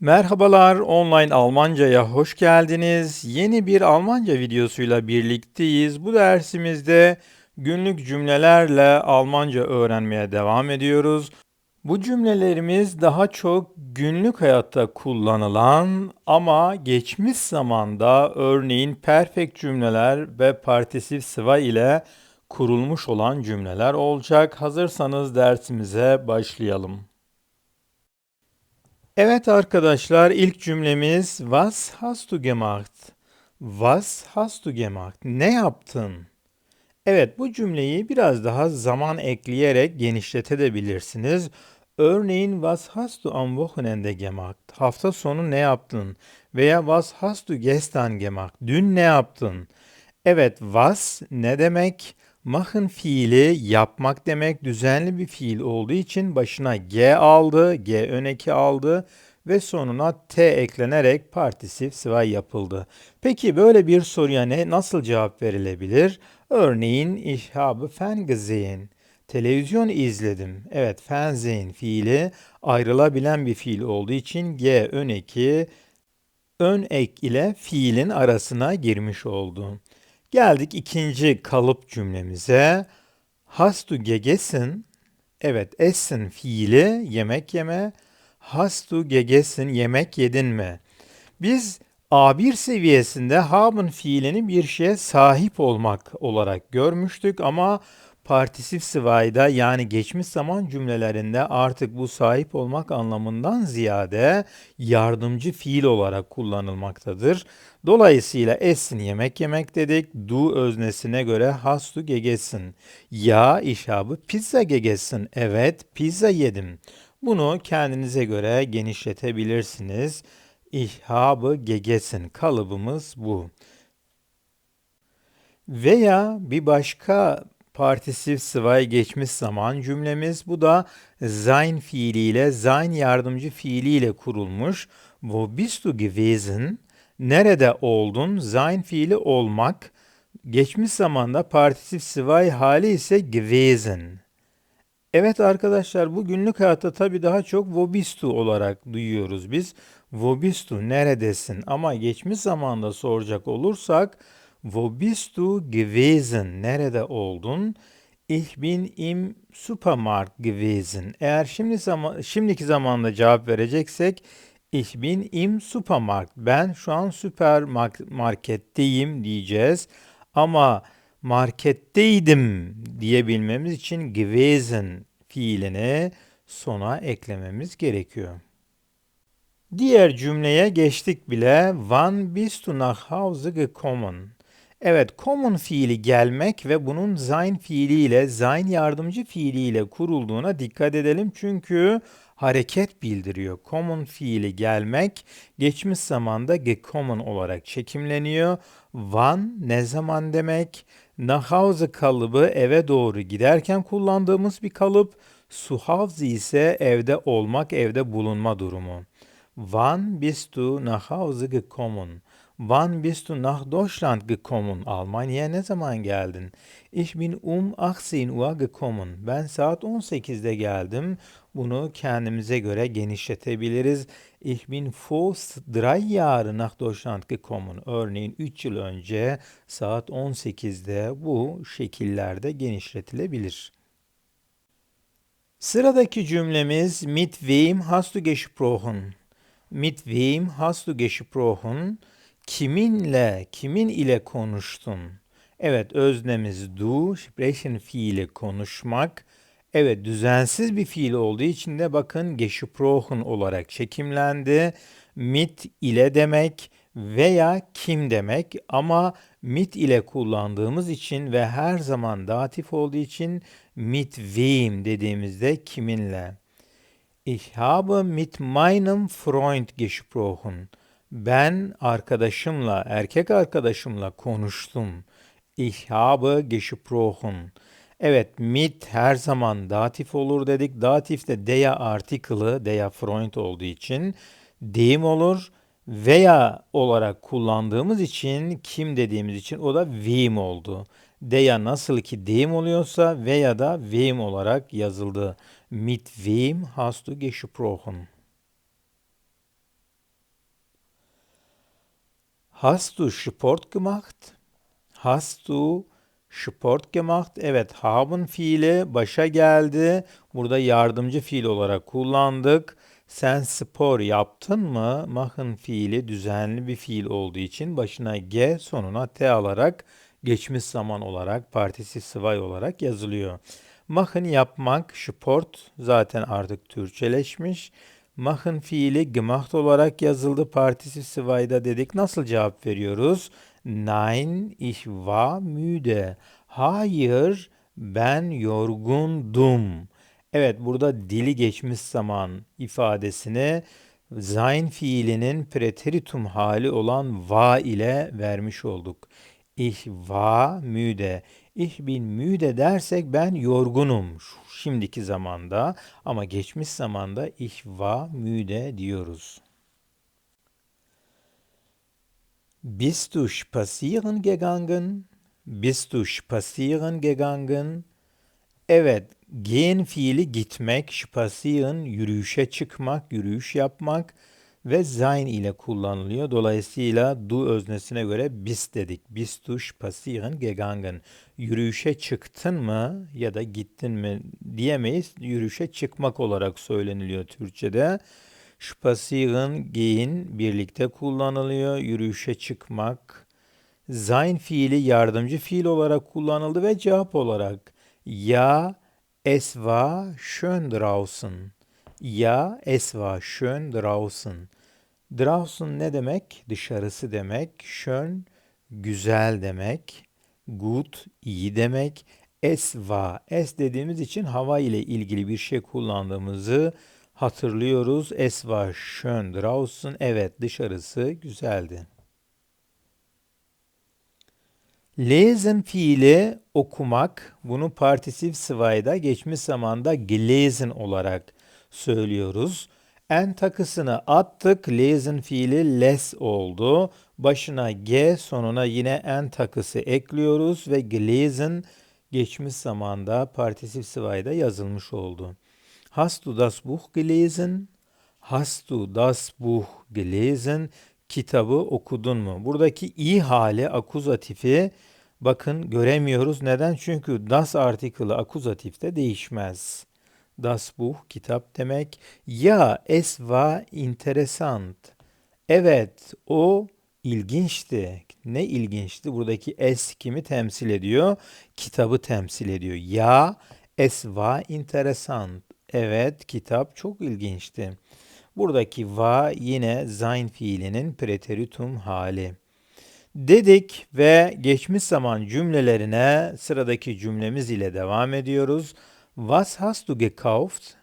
Merhabalar, online Almanca'ya hoş geldiniz. Yeni bir Almanca videosuyla birlikteyiz. Bu dersimizde günlük cümlelerle Almanca öğrenmeye devam ediyoruz. Bu cümlelerimiz daha çok günlük hayatta kullanılan ama geçmiş zamanda örneğin perfect cümleler ve partisif sıva ile kurulmuş olan cümleler olacak. Hazırsanız dersimize başlayalım. Evet arkadaşlar ilk cümlemiz Was hast du gemacht? Was hast du gemacht? Ne yaptın? Evet bu cümleyi biraz daha zaman ekleyerek genişletebilirsiniz. Örneğin Was hast du am Wochenende gemacht? Hafta sonu ne yaptın? Veya Was hast du gestern gemacht? Dün ne yaptın? Evet was ne demek? Machen fiili yapmak demek düzenli bir fiil olduğu için başına G aldı, G öneki aldı ve sonuna T eklenerek partisif sıva yapıldı. Peki böyle bir soruya ne nasıl cevap verilebilir? Örneğin ich habe Fernsehen. Televizyon izledim. Evet, Fernsehen fiili ayrılabilen bir fiil olduğu için G öneki ön ek ile fiilin arasına girmiş oldu. Geldik ikinci kalıp cümlemize. Hast du gegessen? Evet, essen fiili yemek yeme. Hast du gegessen yemek yedin mi? Biz A1 seviyesinde haben fiilini bir şeye sahip olmak olarak görmüştük ama partisif sıvayda yani geçmiş zaman cümlelerinde artık bu sahip olmak anlamından ziyade yardımcı fiil olarak kullanılmaktadır. Dolayısıyla esin yemek yemek dedik. Du öznesine göre hast du gegessen. Ya işabı pizza gegessen. Evet pizza yedim. Bunu kendinize göre genişletebilirsiniz. İhhabı gegessen kalıbımız bu. Veya bir başka partisif sıvay geçmiş zaman cümlemiz. Bu da sein fiiliyle, sein yardımcı fiiliyle kurulmuş. Wo bist du gewesen? Nerede oldun? Sein fiili olmak. Geçmiş zamanda partisif sıvay hali ise gewesen. Evet arkadaşlar bu günlük hayatta tabii daha çok wo bist du olarak duyuyoruz biz. Wo bist du? Neredesin? Ama geçmiş zamanda soracak olursak Wo bist du gewesen? Nerede oldun? Ich bin im Supermarkt gewesen. Eğer şimdi zaman, şimdiki zamanda cevap vereceksek Ich bin im Supermarkt. Ben şu an süpermarketteyim diyeceğiz. Ama marketteydim diyebilmemiz için gewesen fiilini sona eklememiz gerekiyor. Diğer cümleye geçtik bile. Wann bist du nach Hause gekommen? Evet, common fiili gelmek ve bunun sein fiiliyle, sein yardımcı fiiliyle kurulduğuna dikkat edelim. Çünkü hareket bildiriyor. Common fiili gelmek geçmiş zamanda gekommen olarak çekimleniyor. Wann ne zaman demek? Nach Hause kalıbı eve doğru giderken kullandığımız bir kalıp. Hause ise evde olmak, evde bulunma durumu. Wann bist du nach Hause gekommen? Wann bist du nach Deutschland gekommen? Almanya'ya ne zaman geldin? Ich bin um 18 Uhr gekommen. Ben saat 18'de geldim. Bunu kendimize göre genişletebiliriz. Ich bin vor drei Jahren nach Deutschland gekommen. Örneğin 3 yıl önce saat 18'de bu şekillerde genişletilebilir. Sıradaki cümlemiz mit wem hast du gesprochen? Mit wem hast du gesprochen? Kiminle, kimin ile konuştun? Evet, öznemiz du, sprechen fiili konuşmak. Evet, düzensiz bir fiil olduğu için de bakın gesprochen olarak çekimlendi. Mit ile demek veya kim demek ama mit ile kullandığımız için ve her zaman datif olduğu için mit wem dediğimizde kiminle. Ich habe mit meinem Freund gesprochen. Ben arkadaşımla, erkek arkadaşımla konuştum. Ich habe gesprochen. Evet, mit her zaman datif olur dedik. Datif de der artikılı, der Freund olduğu için dem olur. Veya olarak kullandığımız için, kim dediğimiz için o da wem oldu. Der nasıl ki dem oluyorsa veya da wem olarak yazıldı. Mit wem hast du gesprochen? Hast du Sport gemacht? Hast du Sport gemacht? Evet, haben fiili başa geldi. Burada yardımcı fiil olarak kullandık. Sen spor yaptın mı? Machen fiili düzenli bir fiil olduğu için başına G sonuna T alarak geçmiş zaman olarak partisif sıvay olarak yazılıyor. Machen yapmak, Sport zaten artık Türkçeleşmiş. Machen fiili gemacht olarak yazıldı partisif sıvayda dedik. Nasıl cevap veriyoruz? Nein, ich war müde. Hayır, ben yorgundum. Evet, burada dili geçmiş zaman ifadesini sein fiilinin preteritum hali olan va ile vermiş olduk. Ich war müde. Ich bin müde dersek ben yorgunum şimdiki zamanda ama geçmiş zamanda ich war müde diyoruz. Bist du spazieren gegangen? Bist du spazieren gegangen? Evet, gehen fiili gitmek, spazieren yürüyüşe çıkmak, yürüyüş yapmak ve sein ile kullanılıyor. Dolayısıyla du öznesine göre bis dedik. Bist du spazieren gegangen? Yürüyüşe çıktın mı ya da gittin mi diyemeyiz. Yürüyüşe çıkmak olarak söyleniliyor Türkçe'de. Spazieren gehen birlikte kullanılıyor. Yürüyüşe çıkmak. Sein fiili yardımcı fiil olarak kullanıldı ve cevap olarak ya es war schön draußen. Ya es war schön draußen. Draußen ne demek? Dışarısı demek. Schön güzel demek. Gut iyi demek. Es war. Es dediğimiz için hava ile ilgili bir şey kullandığımızı hatırlıyoruz. Es war schön draußen. Evet dışarısı güzeldi. Lesen fiili okumak. Bunu partisif sıvayda geçmiş zamanda gelesen olarak söylüyoruz. En takısını attık. Lesen fiili les oldu. Başına G sonuna yine en takısı ekliyoruz ve gelesen geçmiş zamanda partisif sıvayda yazılmış oldu. Hast du das Buch gelesen? Hast du das Buch gelesen? Kitabı okudun mu? Buradaki i hali akuzatifi bakın göremiyoruz. Neden? Çünkü das artikılı akuzatifte değişmez. Das Buch kitap demek. Ya es war interessant. Evet o ilginçti. Ne ilginçti? Buradaki es kimi temsil ediyor? Kitabı temsil ediyor. Ya es war interessant. Evet kitap çok ilginçti. Buradaki va yine sein fiilinin preteritum hali. Dedik ve geçmiş zaman cümlelerine sıradaki cümlemiz ile devam ediyoruz. Was hast du gekauft?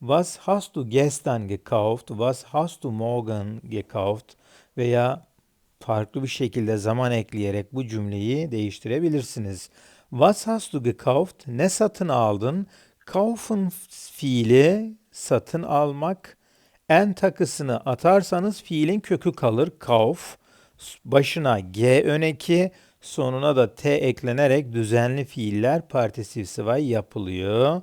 Was hast du gestern gekauft? Was hast du morgen gekauft? Veya farklı bir şekilde zaman ekleyerek bu cümleyi değiştirebilirsiniz. Was hast du gekauft? Ne satın aldın? Kaufen fiili satın almak. En takısını atarsanız fiilin kökü kalır. Kauf. Başına G öneki, sonuna da T eklenerek düzenli fiiller partisif sıvay yapılıyor.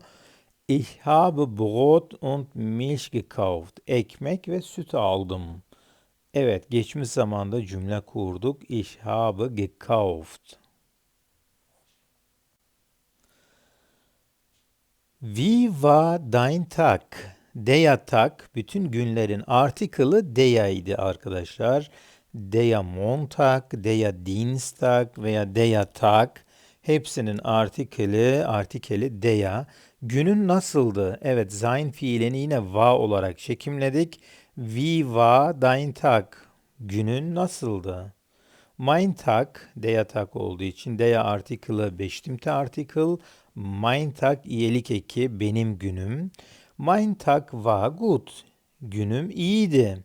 Ich habe Brot und Milch gekauft. Ekmek ve süt aldım. Evet, geçmiş zamanda cümle kurduk. Ich habe gekauft. Wie war dein Tag? Der Tag bütün günlerin artikılı idi arkadaşlar. Der Montag, der Dienstag veya der Tag hepsinin artikeli, artikeli der. Günün nasıldı? Evet, sein fiilini yine va olarak çekimledik. Wie war dein Tag? Günün nasıldı? Mein Tag, der Tag olduğu için der artikılı beştimte artikel. Mein Tag iyilik eki benim günüm. Mein Tag war gut. Günüm iyiydi.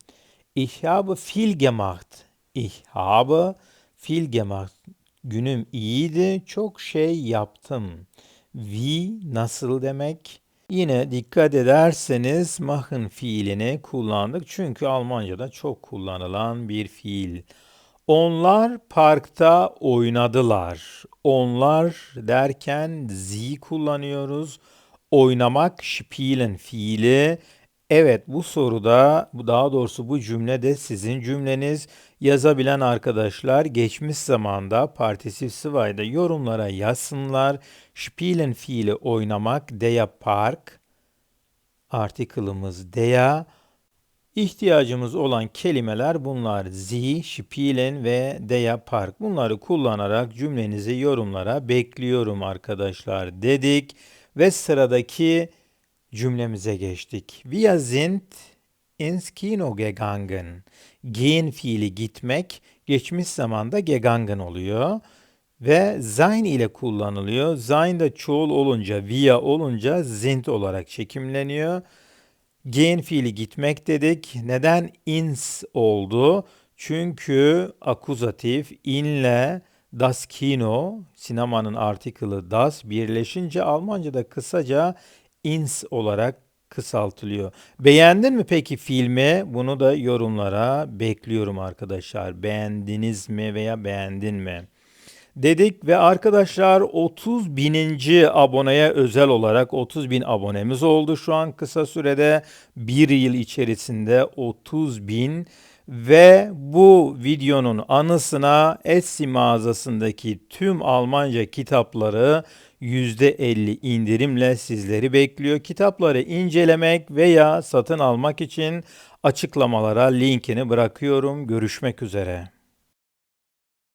Ich habe viel gemacht. Ich habe viel gemacht. Günüm iyiydi. Çok şey yaptım. Wie nasıl demek? Yine dikkat ederseniz machen fiilini kullandık. Çünkü Almanca'da çok kullanılan bir fiil. Onlar parkta oynadılar. Onlar derken sie kullanıyoruz. Oynamak spielen fiili. Evet, bu soruda, daha doğrusu bu cümle de sizin cümleniz. Yazabilen arkadaşlar geçmiş zamanda partisif sıvayda yorumlara yazsınlar. Spielen fiili oynamak, der Park. Article'ımız der. İhtiyacımız olan kelimeler bunlar. Sie, spielen ve der Park. Bunları kullanarak cümlenizi yorumlara bekliyorum arkadaşlar dedik. Ve sıradaki cümlemize geçtik. Wir sind ins Kino gegangen. Gehen fiili gitmek, geçmiş zamanda gegangen oluyor. Ve sein ile kullanılıyor. Sein de çoğul olunca, wir olunca sind olarak çekimleniyor. Gehen fiili gitmek dedik. Neden ins oldu? Çünkü akuzatif inle das Kino, sinemanın artikılı das birleşince Almanca'da kısaca ins olarak kısaltılıyor. Beğendin mi peki filmi? Bunu da yorumlara bekliyorum arkadaşlar. Beğendiniz mi veya beğendin mi? Dedik ve arkadaşlar 30 bininci aboneye özel olarak 30 bin abonemiz oldu şu an kısa sürede bir yıl içerisinde 30 bin ve bu videonun anısına Etsy mağazasındaki tüm Almanca kitapları %50 indirimle sizleri bekliyor. Kitapları incelemek veya satın almak için açıklamalara linkini bırakıyorum. Görüşmek üzere.